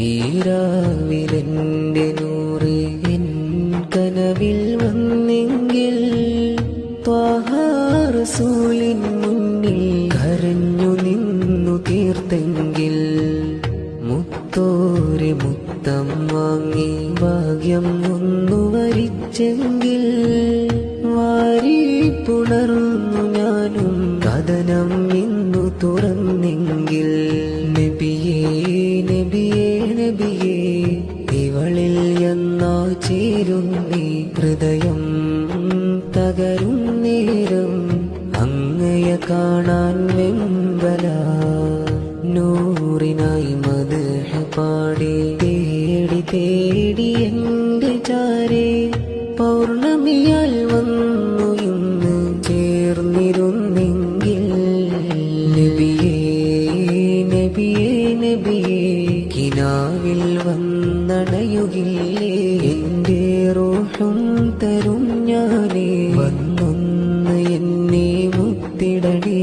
ഈരാവിലെന്റെ നൂറ് എൻ കനവിൽ വന്നെങ്കിൽ ത്വാഹാറസൂലിൻ മുന്നിൽ കരഞ്ഞു നിന്നു തീർത്തെങ്കിൽ മുത്തോരെ മുത്തം വാങ്ങി ഭാഗ്യം ഒന്നു വരിച്ചെങ്കിൽ വാരി പുണർന്നു ഞാനും കഥനം ഇന്നു തുറന്നെങ്കിൽ നബിയേ നബിയേ ചേരുന്നീ ഹൃദയം തകരും നേരം അങ്ങയെ കാണാൻ വെമ്പല. നൂറിനായി മധുഹ പാടി തേടി തേടി എന്റെ ചാരെ പൗർണമിയാൽ വന്നു ഇന്ന് ചേർന്നിരുന്നെങ്കിൽ നബിയേ നബിയേ. കിനാവിൽ വന്നണയുകില്ലേ എന്റെ റോഷും തരും ഞാനേ. വന്നൊന്ന് എന്നെ മുത്തിടണേ